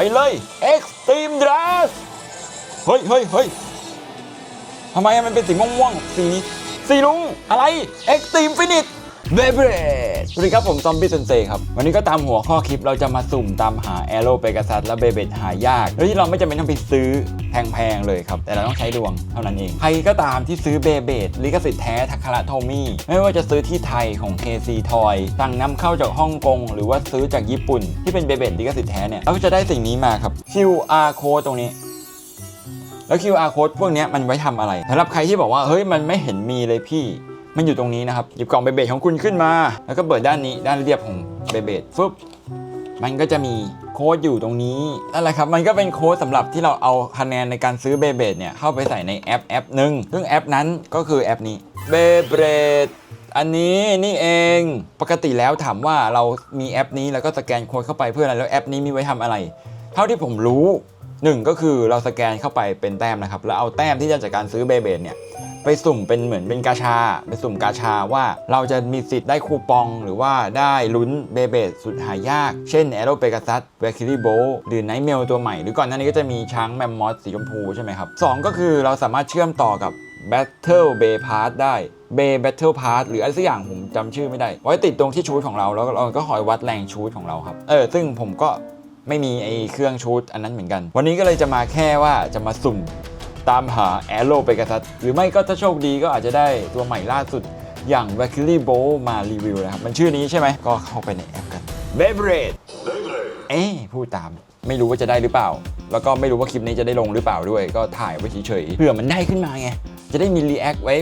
ไปเลย Extreme Dress เฮ้ยเฮ้ยเฮ้ยทำไมมันเป็นสีม่วงๆสีนี้สีลุงอะไร Extreme Finish เบเบรดส วัสดีครับผมซอมบี้เซนเซครับ วันนี้ก็ตามหัวข้อคลิปเราจะมาสุ่มตามหาแอโร่เปกัสและเบเบดหายาก โดยที่เราไม่จำเป็นต้องไปซื้อแพงๆเลยครับ แต่เราต้องใช้ดวงเท่านั้นเอง ใครก็ตามที่ซื้อเบเบดลิขสิทธิ์แท้ทักคาระโทมี่ ไม่ว่าจะซื้อที่ไทยของ KC Toy สั่งนำเข้าจากฮ่องกง หรือว่าซื้อจากญี่ปุ่น ที่เป็นเบเบดลิขสิทธิ์แท้เนี่ยเราก็จะได้สิ่งนี้มาครับ QR code ตรงนี้แล้ว QR code พวกนี้มันไว้ทำอะไรสำหรับใครที่บอกว่าเฮ้ยมันไม่เห็นมีเลยพี่ มันอยู่ตรงนี้นะครับ หยิบกล่องเบเบดของคุณขึ้นมา แล้วก็เปิดด้านนี้ด้านเรียบของเบเบดฟึบมันก็จะมีโค้ดอยู่ตรงนี้นั่นแหละครับ มันก็เป็นโค้ดสำหรับที่เราเอาคะแนนในการซื้อเบเบดเนี่ยเข้าไปใส่ในแอปแอปหนึ่งซึ่งแอปนั้นก็คือแอปนี้เบเบดอันนี้นี่เองปกติแล้วถามว่าเรามีแอปนี้แล้วก็สแกนโค้ดเข้าไปเพื่ออะไรแล้วแอปนี้มีไว้ทำอะไร เท่าที่ผมรู้หนึ่งก็คือเราสแกนเข้าไปเป็นแต้มนะครับแล้วเอาแต้มที่ได้จากการซื้อเบเบดเนี่ย ไปสุ่มเป็นเหมือนเป็นกาชาไปสุ่มกาชาว่าเราจะมีสิทธิ์ได้คูปอง หรือว่าได้ลุ้นเบเบดสุดหายาก เช่นแอโรเปก a ซัสเวคิริโบหรือไนท์เมลตัวใหม่ หรือก่อนหน้านี้ก็จะมีช้างแมมมอสสีชมพูใช่ไหมครับสองก็คือเราสามารถเชื่อมต่อกับ Battle Bay Pass ได้ Bay Battle Pass หรืออะไรสักอย่างผมจำชื่อไม่ได้ ไว้ติดตรงที่ชูดของเราแล้วเราก็คอยวัดแรงชูดของเราครับ เออ ซึ่งผมก็ไม่มีไอ้เครื่องชูดอันนั้นเหมือนกัน วันนี้ก็เลยจะมาแค่ว่าจะมาสุ่ม ตามหาแอโ o เปกัสหรือไม่ก็ถ้าโชคดีก็อาจจะได้ตัวใหม่ล่าสุดอย่าง v a c u r y b o มารีวิวนะครับ มันชื่อนี้ใช่ไหมก็เข้าไปในแอปกัน b e v r a g e เอ๊ะพูดตามไม่รู้ว่าจะได้หรือเปล่า แล้วก็ไม่รู้ว่าคลิปนี้จะได้ลงหรือเปล่าด้วย ก็ถ่ายไว้เฉยๆเผื่อมันได้ขึ้นมาไง จะได้มีรีแอคไว้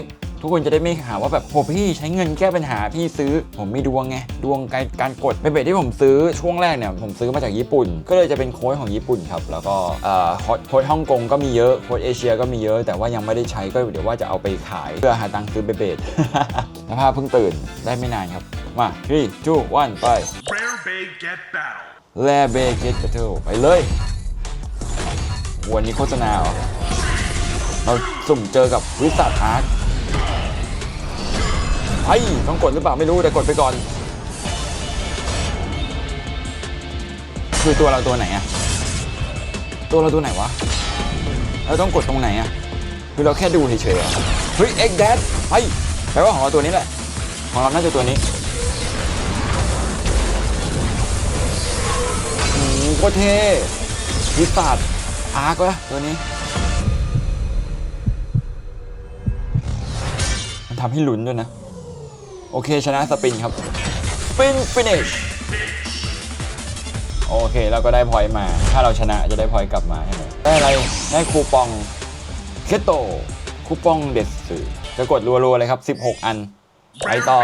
ทุกคนจะได้ไม่หาว่าแบบโหพี่ใช้เงินแก้ปัญหาพี่ซื้อ ผมมีดวงไงดวงการการกดเป็นแบบที่ผมซื้อช่วงแรกเนี่ยผมซื้อมาจากญี่ปุ่น ก็เลยจะเป็นโค้ดของญี่ปุ่นครับแล้วก็เอ่อโค้ดโค้ดฮ่องกงก็มีเยอะโค้ดเอเชียก็มีเยอะแต่ว่ายังไม่ได้ใช้ก็เดี๋ยวว่าจะเอาไปขายเพื่อหาตังค์ซื้อเบเบดสภาพเพิ่งตื่นได้ไม่นานครับ มาที่จูวันไป Rare Bay Get Battle. แลเบเกตเทลไปเลยวันนี้โฆษณาเหรอเราสุ่มเจอกับวิสัทอาร์ต ไอ้ต้องกดหรือเปล่าไม่รู้แต่กดไปก่อน คือตัวเราตัวไหนอะตัวเราตัวไหนวะเราต้องกดตรงไหนอะคือเราแค่ดูเฉยๆอะเฮ้ยเอ็กแดดไปแปลว่าของเราตัวนี้แหละ ของเราน่าจะตัวนี้อืมโคตรเท่วิสัทอาร์กวะตัวนี้ มันทำให้ลุ้นด้วยนะ โอเคชนะสปินครับสปินฟินิชโอเคเราก็ได้พอยต์มา ถ้าเราชนะจะได้พอยต์กลับมาใช่ไหมได้อะไรได้คูปองเคโตคูปองเด็ดสื่อจะกดรัวๆเลยครับ 16 อันไปต่อ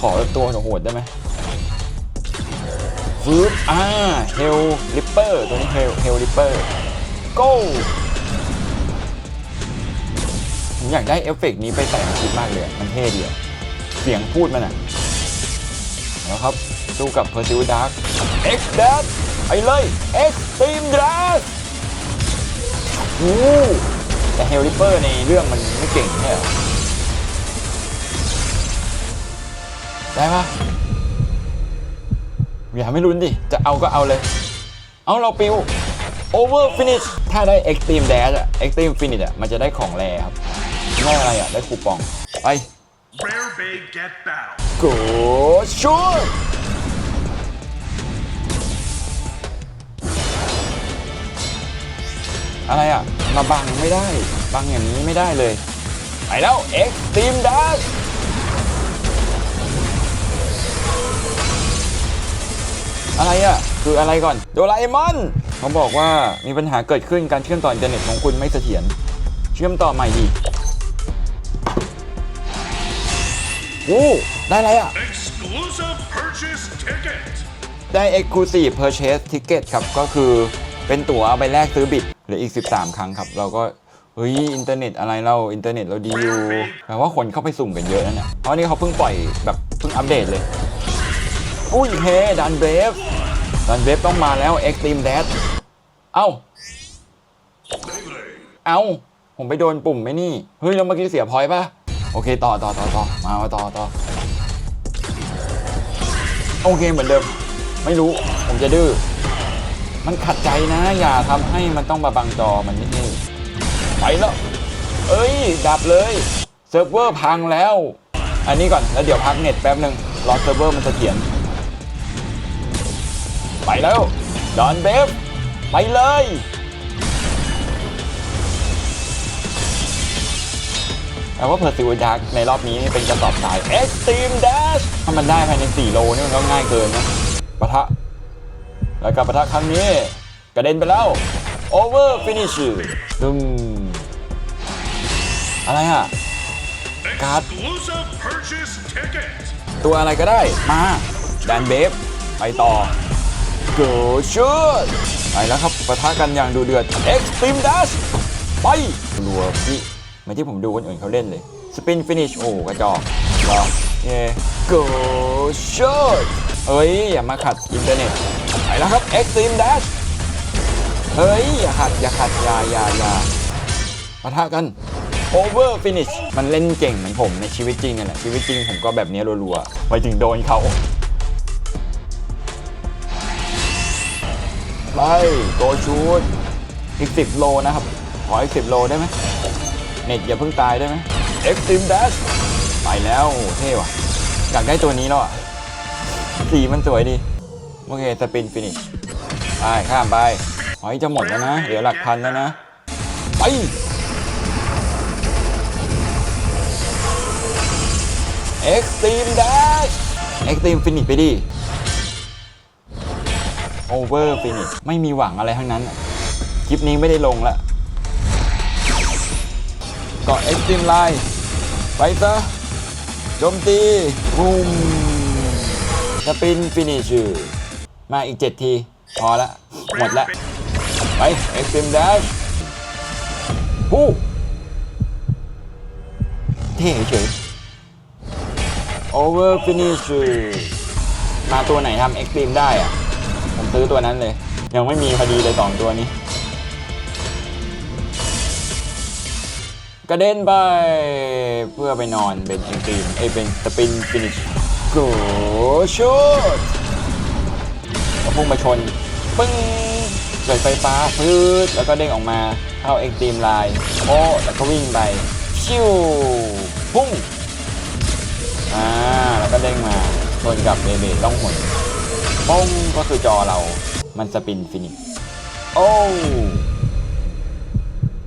ขอตัวโหดได้ไหมฟืบอ่าเฮลลิปเปอร์ตัวนี้เฮลเฮลลิปเปอร์ go ผมอยากได้เอฟเฟกต์นี้ไปใส่ในคลิปมากเลย มันเท่ดีอะ เสียงพูดมันอะแล้วครับ สู้กับ p e r s u i t Dark X Dash ไปเลย Extreme Dash โอ้แต่เฮลิเปอร์ในเรื่องมันไม่เก่งใช่หรอได้ปะอย่าไม่ลุ้นดิ จะเอาก็เอาเลย เอาเราปิว over finish ถ้าได้ extreme dash อะ extreme finish อะมันจะได้ของแรครับได้อะไรอะได้คูปอง ไป Rare Bay Get Battle. go shoot อะไรอะมาบังไม่ได้ บังอย่างนี้ไม่ได้เลย ไปแล้ว extreme dash อะไรอะ่ะ คืออะไรก่อน โดราเอมอน เขาบอกว่ามีปัญหาเกิดขึ้นการเชื่อมต่ออินเทอร์เน็ตของคุณไม่เสถียร เชื่อมต่อใหม่ดี โอ้ได้อะไรอะ Exclusive Purchase Ticket. ได้ Exclusive Purchase Ticket ครับ ก็คือเป็นตั๋วเอาไปแลกซื้อบิตเหลืออีก 13 ครั้งครับ เราก็ เฮ้ย อินเทอร์เน็ตอะไรเรา อินเทอร์เน็ตเราดีอยู่แปลว่าคนเข้าไปสุ่มกันเยอะนั่นแหละเพราะนี่เขาเพิ่งปล่อยแบบเพิ่งอัปเดตเลย อุ้ยเฮดันเบฟดันเบฟต้องมาแล้ว Extreme Dash เอ้า เอ้า ผมไปโดนปุ่มไหมนี่ เฮ้ย แล้วเมื่อกี้เสียพอยต์ป่ะ โอเคต่อต่อต่อต่อมามาต่อต่อโอเคเหมือนเดิม ไม่รู้ผมจะดื้อมันขัดใจนะ อย่าทำให้มันต้องมาบังจอมันนิดนึงไปแล้ว เอ้ย ดับเลยเซิร์ฟเวอร์พังแล้ว อันนี้ก่อนแล้วเดี๋ยวพักเน็ตแป๊บหนึ่งรอเซิร์ฟเวอร์มันเสถียรไปแล้ว ดอนเบฟไปเลย แต่ว่าเพอร์ซิวดาร์กในรอบนี้เป็นกระสอบทราย Extreme Dash ถ้ามันได้ภายใน 4 โลนี่มันก็ง่ายเกินนะปะทะ แล้วกับปะทะครั้งนี้กระเด็นไปแล้ว Over Finish ดึงอะไรอะ God. Exclusive purchase ticket. ตัวอะไรก็ได้ มาแดนเบฟไปต่อ Go Shoot ไปแล้วครับปะทะกันอย่างดูเดือด Extreme Dash ไปรัวพี่ เหมือนที่ผมดูคนอื่นเขาเล่นเลย Spin Finish โอ้กระจอกรอเย่ go shot เอ้ย อย่ามาขัดอินเทอร์เน็ตไปแล้วครับ Extreme Dash เฮ้ย อย่าขัด อย่าขัด อย่าอย่าอย่าปะทะกัน Over Finish มันเล่นเก่งเหมือนผมในชีวิตจริงนั่นแหละชีวิตจริงผมก็แบบนี้รัวๆ ไปถึงโดนเขาไปโกชูดอีก 10 โลนะครับ ขออีก 10 โลได้ไหม เน็ตอย่าเพิ่งตายได้ไหม Extreme Dash ไปแล้วโอ้เท่ว่ะอยากได้ตัวนี้แล้วอะ สีมันสวยดี โอเคสปินฟินิชไปข้ามไปหอยจะหมดแล้วนะเหลือหลักพันแล้วนะ ไป Extreme Dash Extreme Finish ไปดิ Over Finish ไม่มีหวังอะไรทั้งนั้น คลิปนี้ไม่ได้ลงละ เกาะ Extreme Line ไปซะโจมตีบูมสปินฟินิชมาอีก 7 ที พอละ หมดละ ไป Extreme Dash ฮู้เท่เฉย Over Finish มาตัวไหนทำ Extreme ได้อะผมซื้อตัวนั้นเลย ยังไม่มีพอดีเลยสองตัวนี้ กระเด็นไป เพื่อไปนอนเป็น Extreme เอ้ยเป็น Spin Finish Go Shoot แล้วพุ่งมาชน ปึ้งเกิดไฟฟ้าพืดแล้วก็เด้งออกมาเข้า Extreme Line โอ้แล้วก็วิ่งไปชิวพุ่งอ่าแล้วก็เด้งมาชนกับเบเบล่องหนป้งก็คือจอเรามันสปินฟินิชโอ้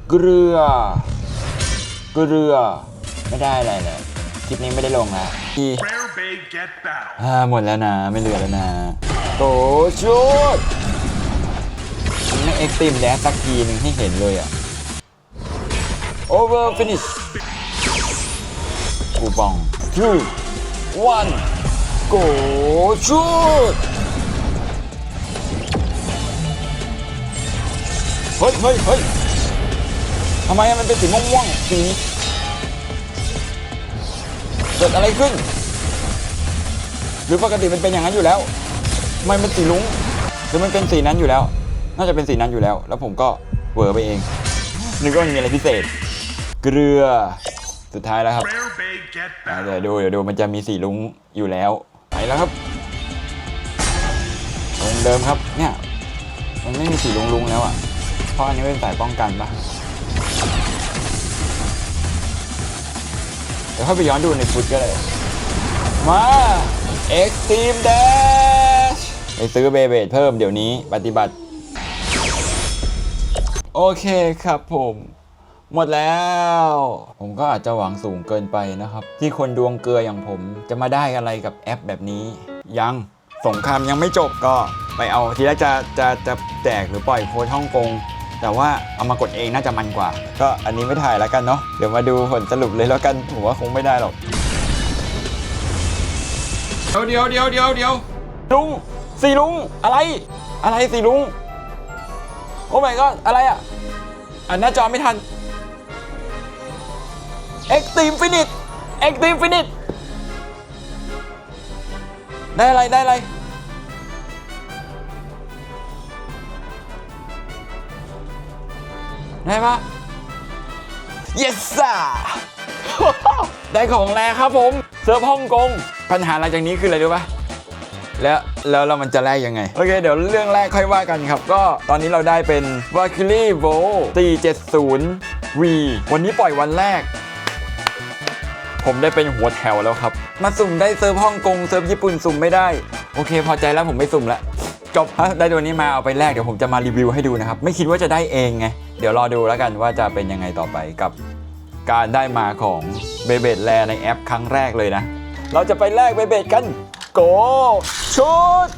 เกลือ เกลือไม่ได้อะไรเลยคลิปนี้ไม่ได้ลงแล้วที่ Rare Bay Get Battle. อ่าหมดแล้วนะ ไม่เหลือแล้วนะโตชุดมันไม่เอ็กซ์ตรีมแดนสักทีหนึ่งให้เห็นเลยอะโอเวอร์ฟินิชกูปอง two one go shoot เฮ้ยเฮ้ยเฮ้ย ทำไมมันเป็นสีม่วงๆสีเกิดอะไรขึ้น หรือปกติมันเป็นอย่างนั้นอยู่แล้วทำไมมันสีลุ้งหรือมันเป็นสีนั้นอยู่แล้ว น่าจะเป็นสีนั้นอยู่แล้ว แล้วผมก็เวอไปเองนึกว่ามันมีอะไรพิเศษ เกลือสุดท้ายแล้วครับเดี๋ยวดูเดี๋ยวดูมันจะมีสีลุ้งอยู่แล้วไปแล้วครับวงเดิมครับเนี่ยมันไม่มีสีลุ้งลุงๆแล้วอะเพราะอันนี้เป็นสายป้องกันปะ ดี๋ยวค่อยไปย้อนดูในฟุตก็เลยมา Extreme Dash ไปซื้อเบเบดเพิ่มเดี๋ยวนี้ปฏิบัติ โอเคครับผม หมดแล้ว ผมก็อาจจะหวังสูงเกินไปนะครับ ที่คนดวงเกลืออย่างผมจะมาได้อะไรกับแอปแบบนี้ ยังสงครามยังไม่จบก็ไปเอาทีแรกจะจะจะแจกหรือปล่อยโค้ดฮ่องกง แต่ว่าเอามากดเองน่าจะมันกว่า ก็อันนี้ไม่ถ่ายแล้วกันเนาะเดี๋ยวมาดูผลสรุปเลยแล้วกันผมว่าคงไม่ได้หรอกเดี๋ยวเดี๋ยวเดี๋ยวเดี๋ยวเดี๋ยวลุงสีลุงอะไร อะไรสีลุงโอ้ my god อะไรอะอ่านหน้าจอไม่ทัน Extreme Finish Extreme Finish ได้อะไรได้อะไร ได้ปะ yes sir ได้ของแรงครับผม เซิร์ฟฮ่องกง ปัญหาหลังจากนี้คืออะไรรู้ปะแล้วแล้วเรามันจะแลกยังไง โอเค เดี๋ยวเรื่องแรกค่อยว่ากันครับ ก็ตอนนี้เราได้เป็น v a l k y r i e v o 470 V วันนี้ปล่อยวันแรก ผมได้เป็นหัวแถวแล้วครับ มาสุ่มได้เซิร์ฟฮ่องกง เซิร์ฟญี่ปุ่นสุ่มไม่ได้ โอเค พอใจแล้วผมไม่สุ่มละ จบได้ตัวนี้มาเอาไปแลกเดี๋ยวผมจะมารีวิวให้ดูนะครับ ไม่คิดว่าจะได้เองไง เดี๋ยวรอดูแล้วกันว่าจะเป็นยังไงต่อไปกับการได้มาของเบเบดแลในแอปครั้งแรกเลยนะ เราจะไปแลกเบเบดกัน โกชุด